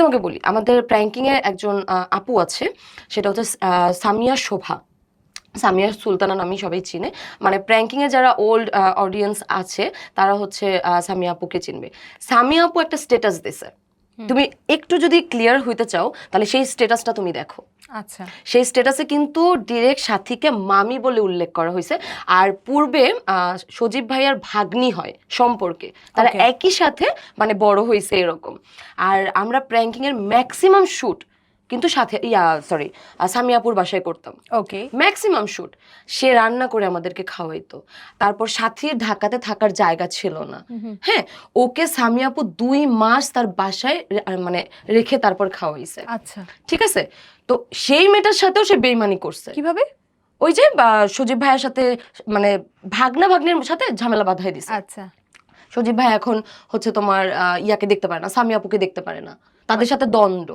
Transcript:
তোমাকে বলি, আমাদের প্র্যাঙ্কিং এ একজন আপু আছে, সেটা হচ্ছে সামিয়া শোভা। সামিয়া সুলতানা নামই সবাই চিনে। মানে প্র্যাঙ্কিংয়ে যারা ওল্ড অডিয়েন্স আছে, তারা হচ্ছে সামিয়া আপুকে চিনবে। সামিয়া আপু একটা স্টেটাস দিছে। তুমি একটু যদি ক্লিয়ার হইতে চাও তাহলে সেই স্ট্যাটাসটা তুমি দেখো। আচ্ছা। সেই স্টেটাসে কিন্তু ডিরেক্ট সাথীকে মামি বলে উল্লেখ করা হয়েছে। আর পূর্বে সজীব ভাইয়ার ভাগ্নি হয় সম্পর্কে। তারা একই সাথে মানে বড় হয়েছে এরকম। আর আমরা প্র্যাঙ্কিংয়ের ম্যাক্সিমাম শুট কিন্তু সাথে ইয়া সরি সামিয়াপুর বাসায় করতাম। ওকে। ম্যাক্সিমাম শুট সে রান্না করে আমাদেরকে খাওয়াইতো। তারপর সাথীর ঢাকাতে থাকার জায়গা ছিল না। হ্যাঁ ওকে সামিয়াপু দুই মাস তার বাসায় মানে রেখে তারপর খাওয়াইছে। আচ্ছা। ঠিক আছে? তো সেই মেয়েটার সাথেও সে বেইমানি করছে। কীভাবে? ওই যে সজীব ভাইয়ের সাথে মানে ভাগনা ভাগ্নের সাথে ঝামেলা বাঁধাই দিছে। আচ্ছা। সজীব ভাই এখন হচ্ছে তোমার ইয়াকে দেখতে পারে না সামিয়াপুকে দেখতে পারে না। তাদের সাথে দ্বন্দ্ব।